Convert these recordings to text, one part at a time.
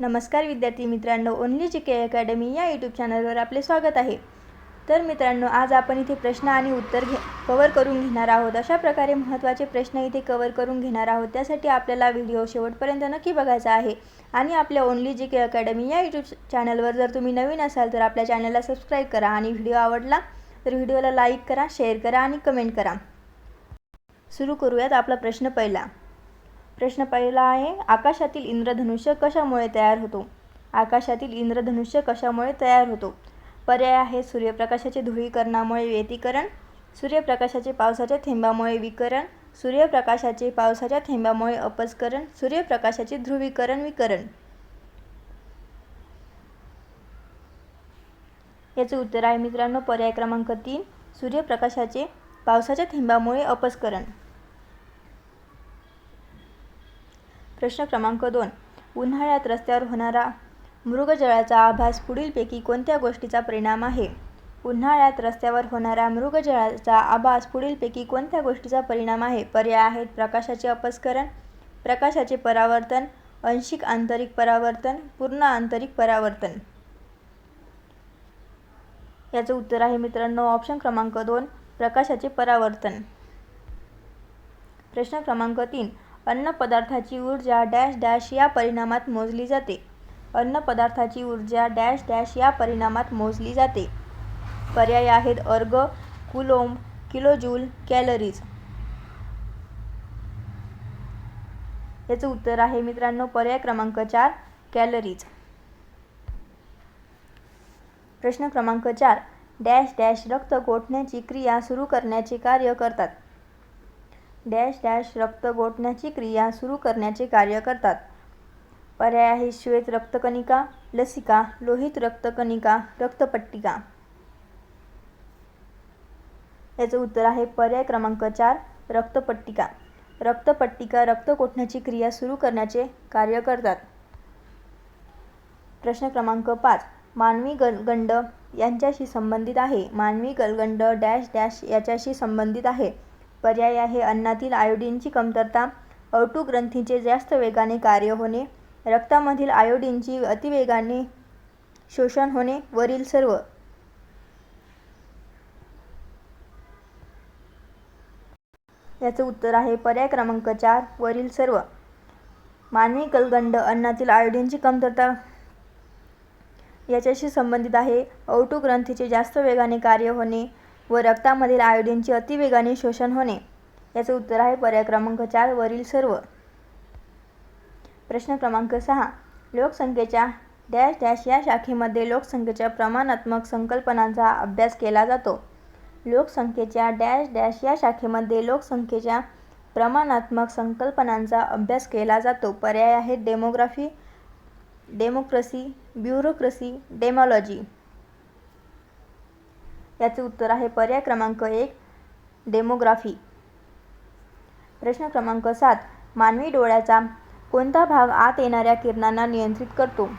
नमस्कार विद्यार्थी मित्रांनो ओनली जी के अकॅडमी या यूट्यूब चॅनलवर आपले स्वागत आहे. तर मित्रांनो आज आपण इथे प्रश्न आणि उत्तर घे कवर करून घेणार आहोत. अशा प्रकारे महत्त्वाचे प्रश्न इथे कवर करून घेणार आहोत. त्यासाठी आपल्याला व्हिडिओ शेवटपर्यंत नक्की बघायचा आहे. आणि आपल्या ओनली जी के अकॅडमी या यूट्यूब चॅनलवर जर तुम्ही नवीन असाल तर आपल्या चॅनलला सबस्क्राईब करा आणि व्हिडिओ आवडला तर व्हिडिओला लाईक करा शेअर करा आणि कमेंट करा. सुरू करूयात आपला प्रश्न पहिला. प्रश्न पहिला आहे आकाशातील इंद्रधनुष्य कशामुळे तयार होतो? आकाशातील इंद्रधनुष्य कशामुळे तयार होतो? पर्याय आहे सूर्यप्रकाशाचे ध्रुवीकरणामुळे व्यतीकरण सूर्यप्रकाशाचे पावसाच्या थेंबामुळे विकरण सूर्यप्रकाशाचे पावसाच्या थेंबामुळे अपस्करण सूर्यप्रकाशाचे ध्रुवीकरण विकरण. याचे उत्तर आहे मित्रांनो पर्याय क्रमांक तीन सूर्यप्रकाशाचे पावसाच्या थेंबामुळे अपस्करण. प्रश्न क्रमांक दोन. उन्हाळ्यात रस्त्यावर होणारा मृगजळाचा आभास पुढीलपैकी कोणत्या गोष्टीचा परिणाम आहे? उन्हाळ्यात रस्त्यावर होणारा मृगजळाचा आभास पुढीलपैकी कोणत्या गोष्टीचा परिणाम आहे? पर्याय आहेत प्रकाशाचे अपस्करण प्रकाशाचे परावर्तन अंशिक आंतरिक परावर्तन पूर्ण आंतरिक परावर्तन. याचं उत्तर आहे मित्रांनो ऑप्शन क्रमांक दोन प्रकाशाचे परावर्तन. प्रश्न क्रमांक तीन. अन्नपदार्थाची ऊर्जा डॅश डॅश या परिणामात मोजली जाते. अन्नपदार्थाची ऊर्जा डॅश डॅश या परिणामात मोजली जाते. पर्याय आहेत अर्ग कुलोम किलोजूल कॅलरीज. याचं उत्तर आहे मित्रांनो पर्याय क्रमांक चार कॅलरीज. प्रश्न क्रमांक चार डॅश डॅश रक्त गोठण्याची क्रिया सुरू करण्याचे कार्य करतात. डॅश डॅश रक्त गोठण्याची क्रिया सुरू करण्याचे कार्य करतात. पर्याय आहे श्वेत रक्तकणिका लसिका लोहित रक्तकणिका रक्तपट्टिका. याचं उत्तर आहे पर्याय क्रमांक चार रक्तपट्टिका. रक्तपट्टिका रक्त गोठण्याची क्रिया सुरू करण्याचे कार्य करतात. प्रश्न क्रमांक पाच मानवी गलगंड यांच्याशी संबंधित आहे. मानवी गलगंड डॅश डॅश याच्याशी संबंधित आहे. पर्याय आहे. अन्नातील आयोडीनची कमतरता अवटू ग्रंथीचे जास्त वेगाने कार्य होणे रक्तामधील आयोडीनची अतिवेगाने शोषण होणे वरील सर्व. याचं उत्तर आहे पर्याय क्रमांक चार वरील सर्व. मानवी कलगंड अन्नातील आयोडीनची कमतरता याच्याशी संबंधित आहे. अवटू ग्रंथीचे जास्त वेगाने कार्य होणे व रक्तामधील आयोडीनचे अतिवेगाने शोषण होणे. याचं उत्तर आहे पर्याय क्रमांक चार वरील सर्व. प्रश्न क्रमांक सहा. लोकसंख्येच्या डॅश डॅश या शाखेमध्ये लोकसंख्येच्या प्रमाणात्मक संकल्पनांचा अभ्यास केला जातो. लोकसंख्येच्या डॅश डॅश या शाखेमध्ये लोकसंख्येच्या प्रमाणात्मक संकल्पनांचा अभ्यास केला जातो. पर्याय आहेत डेमोग्राफी डेमोक्रसी ब्युरोक्रसी डेमॉलॉजी. याचे उत्तर आहे पर्याय क्रमांक एक डेमोग्राफी. प्रश्न क्रमांक सात मानवी डोळ्याचा कोणता भाग आत येणाऱ्या किरणांना नियंत्रित करतो?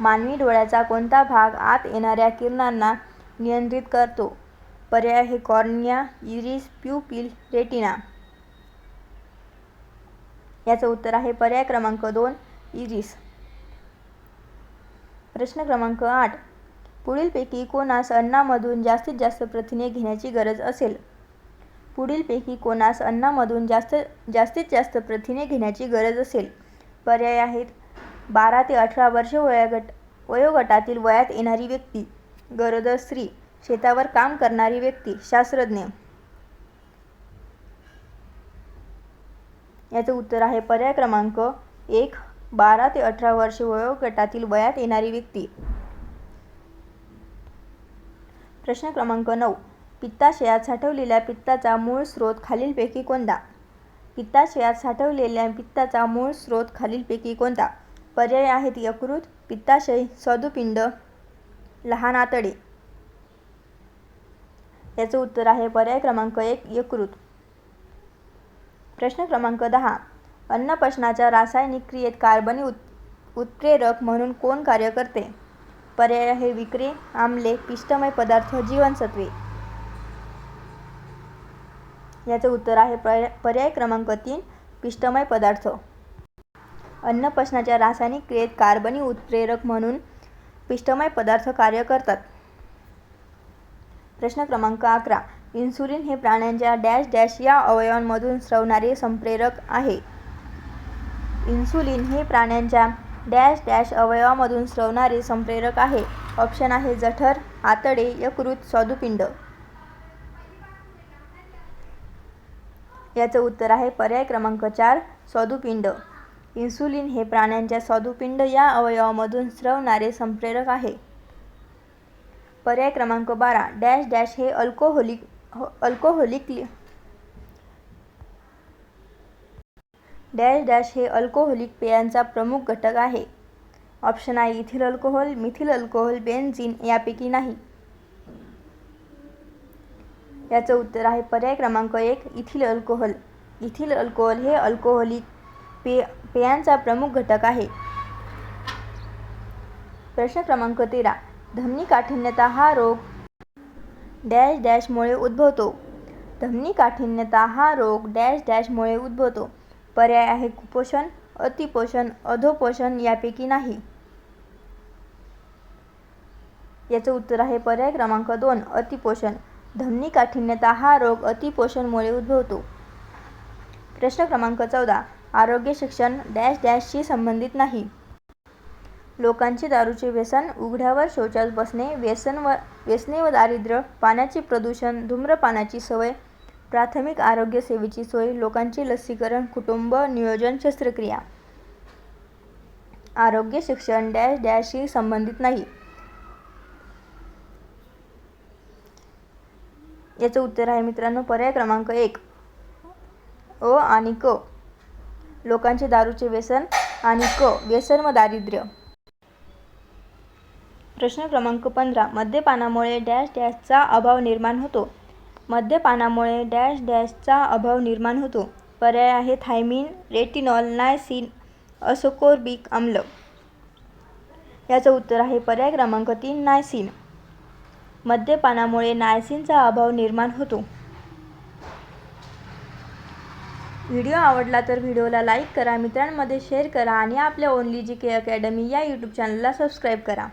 मानवी डोळ्याचा कोणता भाग आत येणाऱ्या किरणांना नियंत्रित करतो? पर्याय आहे कॉर्निया इरिस प्युपिल रेटिना. याचं उत्तर आहे पर्याय क्रमांक दोन इरिस. प्रश्न क्रमांक आठ पुढीलपैकी कोणास अन्नामधून जास्तीत जास्त प्रथिने घेण्याची गरज असेल. पुढीलपैकी कोणास अन्नामधून जास्त जास्तीत जास्त प्रथिने घेण्याची गरज असेल. पर्याय आहेत. बारा ते अठरा वर्ष वयोगट वयोगटातील वयात येणारी व्यक्ती गरोदर स्त्री शेतावर काम करणारी व्यक्ती शास्त्रज्ञ. याचं उत्तर आहे पर्याय क्रमांक एक. बारा ते अठरा वर्ष वयोगटातील वयात येणारी व्यक्ती. प्रश्न क्रमांक नऊ. पित्ताशयात साठवलेल्या पित्ताचा मूळ स्रोत खालीलपैकी कोणता? पित्ताशयात साठवलेल्या पित्ताचा मूळ स्रोत खालीलपैकी कोणता? पर्याय आहेत यकृत पित्ताशय स्वादुपिंड लहान आतडे. याचं उत्तर आहे पर्याय क्रमांक एक यकृत. प्रश्न क्रमांक दहा. अन्नपचनाच्या रासायनिक क्रियेत कार्बनी उत् उत्प्रेरक म्हणून कोण कार्य करते? पर्याय आहे विक्रे आम्ले पिष्टमय पदार्थ जीवनसत्वे. याचं उत्तर आहे पर्याय क्रमांक तीन पिष्टमय पदार्थ. अन्नपचनाच्या रासायनिक क्रियेत कार्बनी उत्प्रेरक म्हणून पिष्टमय पदार्थ कार्य करतात. प्रश्न क्रमांक अकरा इन्सुलिन हे प्राण्यांच्या डॅश डॅश या अवयवांमधून स्रवणारे संप्रेरक आहे. इन्सुलिन हे प्राण्यांच्या डॅश डॅश अवयवामधून स्रवणारे संप्रेरक आहे. ऑप्शन आहे जठर आतडे यकृत स्वादुपिंड. याचं उत्तर आहे पर्याय क्रमांक चार स्वादुपिंड. इन्सुलिन हे प्राण्यांच्या स्वादुपिंड या अवयवामधून स्रवणारे संप्रेरक आहे. पर्याय क्रमांक बारा डॅश डॅश हे अल्कोहोलिक अल्कोहोलिक डॅश डॅश हे अल्कोहोलिक पेयांचा प्रमुख घटक आहे. ऑप्शन आहे ethyl alcohol methyl alcohol benzene यापैकी नाही. याचं उत्तर आहे पर्याय क्रमांक एक इथिल अल्कोहोल. इथिल अल्कोहोल हे अल्कोहोलिक पे पेयांचा प्रमुख घटक आहे. प्रश्न क्रमांक तेरा धमनी काठिण्यता हा रोग डॅश डॅशमुळे उद्भवतो. धमनी काठिण्यता हा रोग डॅश डॅशमुळे उद्भवतो. पर्याय आहे कुपोषण अतिपोषण अधोपोषण यापैकी नाही. याचं उत्तर आहे पर्याय क्रमांक दोन अतिपोषण. धमनी काठिण्यता हा रोग अतिपोषणमुळे उद्भवतो. प्रश्न क्रमांक चौदा आरोग्य शिक्षण डॅश डॅशशी संबंधित नाही. लोकांचे दारूचे व्यसन उघड्यावर शौचास बसणे व्यसन व व्यसने व दारिद्र्य पाण्याचे प्रदूषण धूम्रपानाची सवय प्राथमिक आरोग्य सेवेची सोय लोकांचे लसीकरण कुटुंब नियोजन शस्त्रक्रिया. आरोग्य शिक्षण डॅश डॅशशी संबंधित नाही. याचं उत्तर आहे मित्रांनो पर्याय क्रमांक एक. अ आणि क. लोकांचे दारूचे व्यसन आणि क. व्यसन व दारिद्र्य. प्रश्न क्रमांक पंधरा. मद्यपानामुळे डॅश डॅशचा अभाव निर्माण होतो. मद्यपानामुळे डॅश डॅशचा अभाव निर्माण होतो. पर्याय आहे थायमिन रेटिनॉल नायसिन असोकोर्बिक आम्ल. याचं उत्तर आहे पर्याय क्रमांक तीन नायसिन. मद्यपानामुळे नायसिनचा अभाव निर्माण होतो. व्हिडिओ आवडला तर व्हिडिओला लाईक करा मित्रांमध्ये शेअर करा आणि आपल्या ओनली जी के अकॅडमी या यूट्यूब चॅनलला सबस्क्राईब करा.